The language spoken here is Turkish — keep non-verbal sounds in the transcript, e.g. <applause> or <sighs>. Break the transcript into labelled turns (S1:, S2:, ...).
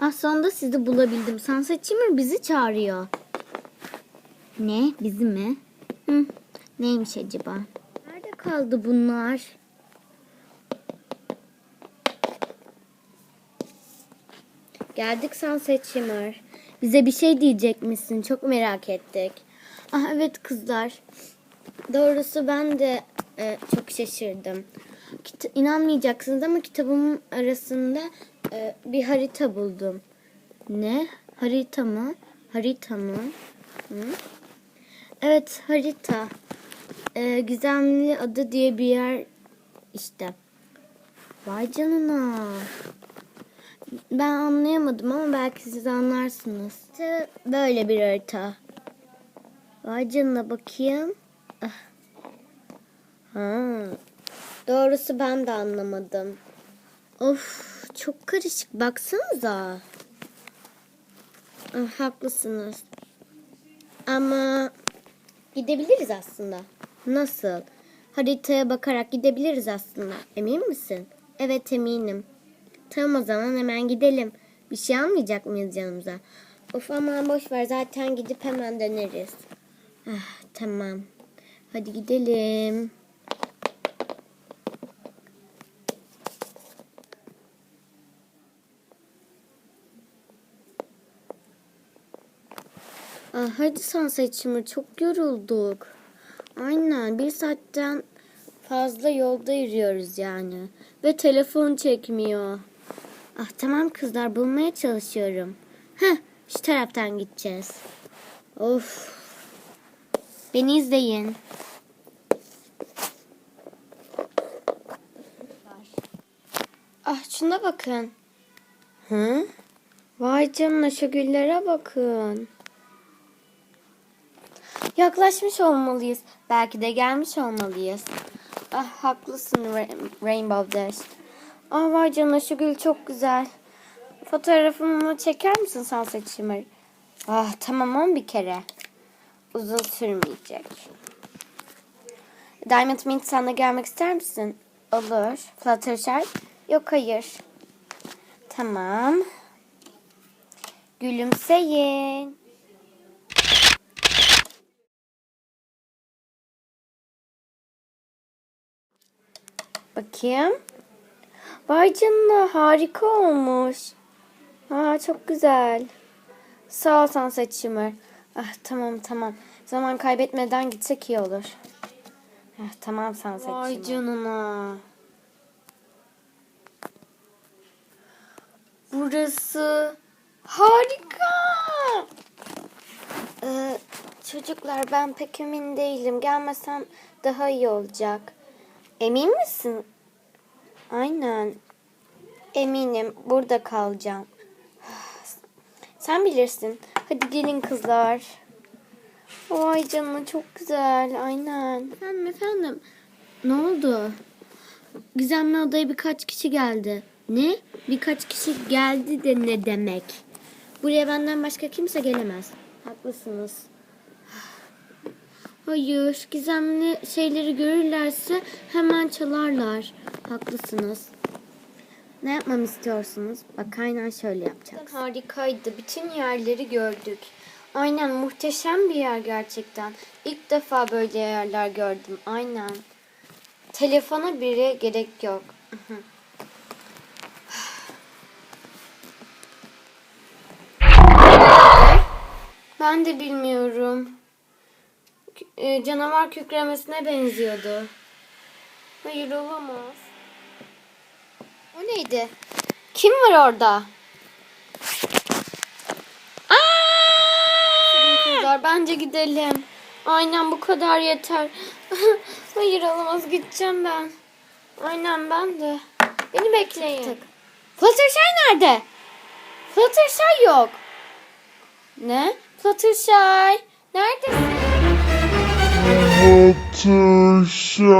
S1: Ah sonunda sizi bulabildim. Sunset Shimmer bizi çağırıyor. Ne? Bizi mi? Hı. Neymiş acaba? Nerede kaldı bunlar? Geldik Sunset Shimmer. Bize bir şey diyecek misin? Çok merak ettik. Ah evet kızlar. Doğrusu ben de e, çok şaşırdım. Kita- inanmayacaksınız ama kitabımın arasında e, bir harita buldum. Ne? Harita mı? Harita mı? Hı? Evet harita. E, Gizemli adı diye bir yer işte. Vay canına. Ben anlayamadım ama belki siz anlarsınız. İşte böyle bir harita. Vay canına bakayım. Ah. Ha. Doğrusu ben de anlamadım. Of çok karışık. Baksanıza. Ah, haklısınız. Ama gidebiliriz aslında. Nasıl? Haritaya bakarak gidebiliriz aslında. Emin misin? Evet eminim. Tamam o zaman hemen gidelim. Bir şey almayacak mıyız yanımıza? Of aman boş ver zaten gidip hemen döneriz. Ah, tamam. Hadi gidelim. Ah, hadi Sunset Shimmer çok yorulduk. Aynen bir saatten fazla yolda yürüyoruz yani. Ve telefon çekmiyor. Ah tamam kızlar bulmaya çalışıyorum. Heh şu taraftan gideceğiz. Of. Beni izleyin. Ah şuna bakın. Hı? Vay canına şu güllere bakın. Yaklaşmış olmalıyız. Belki de gelmiş olmalıyız. Ah haklısın Ra- Rainbow Dash. Ah vay canına şu gül çok güzel. Fotoğrafımı çeker misin Sunset Shimmer? Ah tamam on bir kere. Uzun sürmeyecek. Diamond Mint sen de gelmek ister misin? Olur. Fluttershy? Yok hayır. Tamam. Gülümseyin. Bakayım. Vay canına harika olmuş. Aa çok güzel. Sağ ol Sunset Shimmer. Ah tamam tamam. Zaman kaybetmeden gitsek iyi olur. Ah, tamam Sunset Vay Shimmer. canına. Burası harika. Ee, çocuklar ben pek emin değilim. Gelmesem daha iyi olacak. Emin misin? Aynen. Eminim. Burada kalacağım. <sighs> Sen bilirsin. Hadi gelin kızlar. Vay canına çok güzel. Aynen. Efendim efendim. Ne oldu? Gizemli odaya birkaç kişi geldi. Ne? Birkaç kişi geldi de ne demek? Buraya benden başka kimse gelemez. Haklısınız. Hayır, gizemli şeyleri görürlerse hemen çalarlar. Haklısınız. Ne yapmamı istiyorsunuz? Bak aynen şöyle yapacağız. Harikaydı. Bütün yerleri gördük. Aynen muhteşem bir yer gerçekten. İlk defa böyle yerler gördüm. Aynen. Telefona bile gerek yok. <laughs> Ben de bilmiyorum. E, canavar kükremesine benziyordu. Hayır olamaz. O neydi? Kim var orada? Aa! Kızlar bence gidelim. Aynen bu kadar yeter. <laughs> Hayır olamaz gideceğim ben. Aynen ben de. Beni bekleyin. Fluttershy nerede? Fluttershy yok. Ne? Fluttershy. Neredesin?
S2: Fluttershy.